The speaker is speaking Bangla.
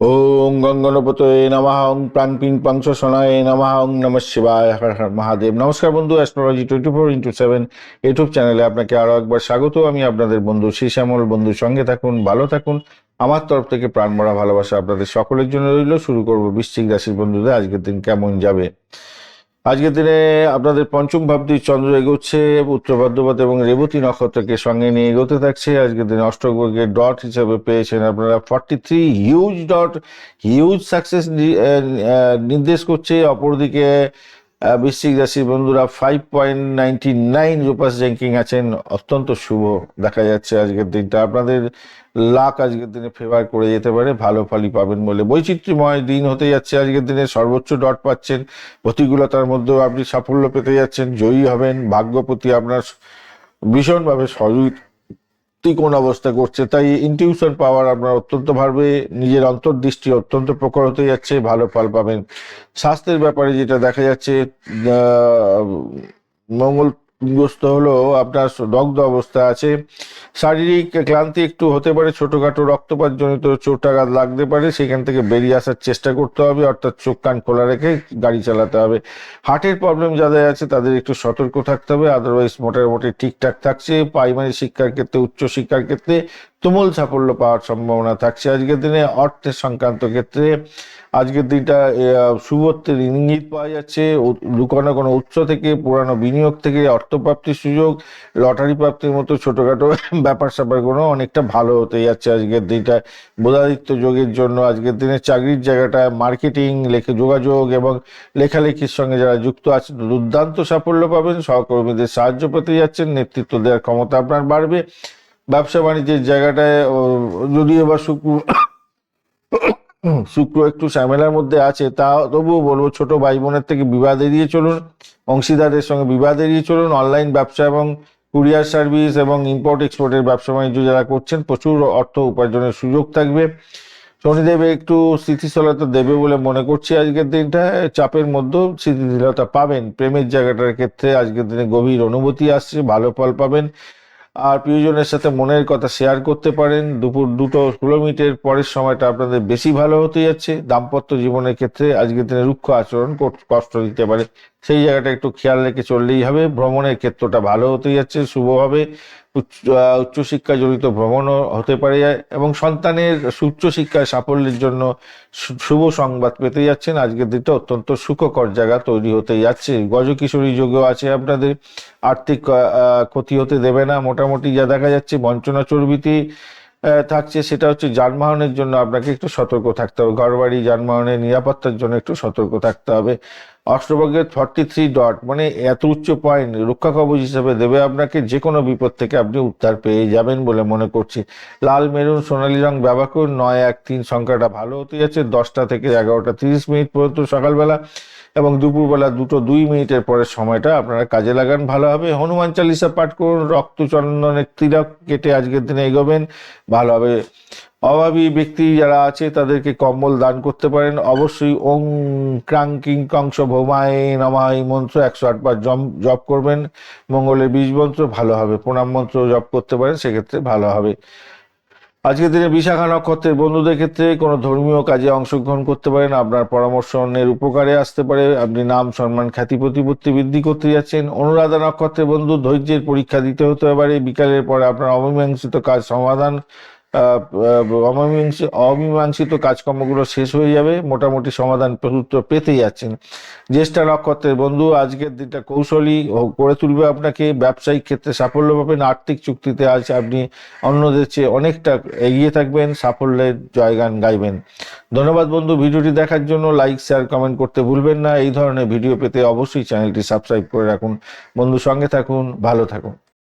ওং গঙ্গনপতয়ে নমঃ ওং প্রাণপিং পাংশ সোনায় নমাহ ওং নম শিবায় মহাদেব। নমস্কার বন্ধু astrology twenty four into seven YouTube চ্যানেলে আপনাকে আরও একবার স্বাগত। আমি আপনাদের বন্ধু শ্রী শ্যামল বন্ধুর সঙ্গে থাকুন, ভালো থাকুন। আমার তরফ থেকে প্রাণ ভরা ভালোবাসা আপনাদের সকলের জন্য রইল। শুরু করব বৃশ্চিক রাশির বন্ধুদের। আজকের দিন কেমন যাবে? আজকের দিনে আপনাদের পঞ্চম ভাবটি চন্দ্র এগোচ্ছে, উত্তর ভাদ্রপদ এবং রেবতী নক্ষত্রকে সঙ্গে নিয়ে এগোতে থাকছে। আজকের দিনে অষ্টগ্রহকে ডট হিসাবে পেয়েছেন আপনারা forty three huge dot huge success নির্দেশ করছে। অপরদিকে বৃশ্চিক রাশির বন্ধুরা ফাইভ পয়েন্ট নাইনটি নাইন রূপাস র্যাঙ্কিং আছেন। অত্যন্ত শুভ দেখা যাচ্ছে আজকের দিনটা। আপনাদের লাক আজকের দিনে ফেভার করে যেতে পারে, ভালো ফলই পাবেন বলে। বৈচিত্র্যময় দিন হতে যাচ্ছে আজকের দিনে। সর্বোচ্চ ডট পাচ্ছেন। প্রতিকূলতার মধ্যেও আপনি সাফল্য পেতে যাচ্ছেন। জয়ী হবেন। ভাগ্যপতি আপনার ভীষণভাবে সযুক্তিকোণ অবস্থা করছে তাই ইনটিউশন পাওয়ার আপনার অত্যন্ত ভাবে নিজের অন্তর্দৃষ্টি অত্যন্ত প্রখর হতে যাচ্ছে, ভালো ফল পাবেন। স্বাস্থ্যের ব্যাপারে যেটা দেখা যাচ্ছে মঙ্গল গ্রস্ত হলো, আপনার দগ্ধ অবস্থা আছে। শারীরিক ক্লান্তি একটু হতে পারে, ছোটখাটো রক্তপাত জনিত চোটাঘাত লাগতে পারে, সেখান থেকে বেরিয়ে আসার চেষ্টা করতে হবে, অর্থাৎ চোখ কান খোলা রেখে গাড়ি চালাতে হবে। হার্টের প্রবলেম যাদের আছে, তাদের একটু সতর্ক থাকতে হবে আদারওয়াইজ মোটামুটি ঠিকঠাক থাকছে। প্রাইমারি শিক্ষার ক্ষেত্রে, উচ্চ শিক্ষার ক্ষেত্রে তুমুল সাফল্য পাওয়ার সম্ভাবনা থাকছে আজকের দিনে। অর্থের সংক্রান্ত ক্ষেত্রে আজকের দিনটা শুভত্বের ইঙ্গিত পাওয়া যাচ্ছে। উ- কোনো উৎস থেকে, পুরানো বিনিয়োগ থেকে অর্থপ্রাপ্তির সুযোগ, লটারি প্রাপ্তির মতো ছোটখাটো ব্যাপার স্যাপারগুলো অনেকটা ভালো হতে যাচ্ছে আজকের দিনটা। বোধাদিত্য যোগের জন্য আজকের দিনে চাকরির জায়গাটা, মার্কেটিং, লেখে যোগাযোগ এবং লেখালেখির সঙ্গে যারা যুক্ত আছে দুর্দান্ত সাফল্য পাবেন। সহকর্মীদের সাহায্য পেতে যাচ্ছেন, নেতৃত্ব দেওয়ার ক্ষমতা আপনার বাড়বে। ব্যবসা বাণিজ্যের জায়গাটায় যদিও বা শুক্র শুক্র একটু ঝামেলার মধ্যে আছে, তা তবুও বলব ছোট ভাই বোনের থেকে বিবাদ এড়িয়ে চলুন, অংশীদারের সঙ্গে বিবাদ এড়িয়ে চলুন, অনলাইন ব্যবসা এবং কুরিয়ার সার্ভিস এবং ইম্পোর্ট এক্সপোর্টের ব্যবসা বাণিজ্য যারা করছেন, প্রচুর অর্থ উপার্জনের সুযোগ থাকবে। শনিদেব একটু স্থিতিশীলতা দেবে বলে মনে করছি আজকের দিনটা, চাপের মধ্যেও স্থিতিশীলতা পাবেন, প্রেমের জায়গাটার ক্ষেত্রে আজকের দিনে গভীর অনুভূতি আসছে, ভালো ফল পাবেন। আর প্রিয়জনের সাথে মনের কথা শেয়ার করতে পারেন। দুপুর দুটো ষোলো মিনিটের পরের সময়টা আপনাদের বেশি ভালো হতে যাচ্ছে। দাম্পত্য জীবনের ক্ষেত্রে আজকের দিনে রুক্ষ আচরণ কষ্ট দিতে পারে। সেই জায়গাটা একটু খেয়াল রেখে চললেই হবে। ভ্রমণের ক্ষেত্রটা ভালো হতে যাচ্ছে, শুভ হবে। উচ্চ উচ্চশিক্ষা জড়িত ভ্রমণও হতে পারে এবং সন্তানের উচ্চশিক্ষায় সাফল্যের জন্য শুভ সংবাদ পেতে যাচ্ছেন। আজকের দিনটা অত্যন্ত সুখকর জায়গা তৈরি হতে যাচ্ছে। গজকিশোরী যোগও আছে আপনাদের। আর্থিক ক্ষতি হতে দেবে না। মোটামুটি যা দেখা যাচ্ছে বঞ্চনা চর্বিতি থাকছে। সেটা হচ্ছে যানবাহনের জন্য আপনাকে একটু সতর্ক থাকতে হবে। ঘরবাড়ি, যানবাহনের নিরাপত্তার জন্য একটু সতর্ক থাকতে হবে। অষ্টভাগ্যের ফর্টি থ্রি ডট মানে এত উচ্চ পয়েন্ট রক্ষা কবচ হিসেবে দেবে আপনাকে যে কোনো বিপদ থেকে আপনি উদ্ধার পেয়ে যাবেন বলে মনে করছি। লাল, মেরুন, সোনালী রং ব্যবহার করুন। নয়, এক, তিন সংখ্যাটা ভালো হতে যাচ্ছে। দশটা থেকে এগারোটা তিরিশ মিনিট পর্যন্ত সকালবেলা এবং দুপুরবেলা দুটো দুই মিনিটের পরের সময়টা আপনারা কাজে লাগান, ভালো হবে। হনুমান চালিসা পাঠ করুন। রক্ত চন্দনের তিলক কেটে আজকের দিনে এগোবেন। ভালো হবে। অভাবী ব্যক্তি যারা আছে, তাদেরকে কম্বল দান করতে পারেন। অবশ্যই ওং ক্রাং কিং কংস ভৌমায় নমা এই মন্ত্র একশো আটবার জম জপ করবেন। মঙ্গলের বীজ মন্ত্র ভালো হবে। প্রণাম মন্ত্র জপ করতে পারেন, সেক্ষেত্রে ভালো হবে। আজকের দিনে বিশাখা নক্ষত্রের বন্ধুদের ক্ষেত্রে কোনো ধর্মীয় কাজে অংশগ্রহণ করতে পারেন। আপনার পরামর্শ অন্যের উপকারে আসতে পারে। আপনি নাম, সম্মান, খ্যাতি, প্রতিপত্তি বৃদ্ধি করতে যাচ্ছেন। অনুরাধা নক্ষত্রের বন্ধু ধৈর্যের পরীক্ষা দিতে হতে পারে বিকালের পরে আপনার অমীমাংসিত কাজ সমাধান। অমীমাংসিত কাজকর্মগুলো শেষ হয়ে যাবে, মোটামুটি সমাধান সূত্র পেতে যাচ্ছেন। জ্যেষ্ঠা নক্ষত্রের বন্ধু, আজকের দিনটা কৌশলী করে তুলবে আপনাকে। ব্যবসায়িক ক্ষেত্রে সাফল্য পাবেন, আর্থিক চুক্তিতে আজ আপনি অন্যদের চেয়ে অনেকটা এগিয়ে থাকবেন, সাফল্যের জয়গান গাইবেন। ধন্যবাদ বন্ধু, ভিডিওটি দেখার জন্য লাইক, শেয়ার, কমেন্ট করতে ভুলবেন না। এই ধরনের ভিডিও পেতে অবশ্যই চ্যানেলটি সাবস্ক্রাইব করে রাখুন। বন্ধু সঙ্গে থাকুন, ভালো থাকুন।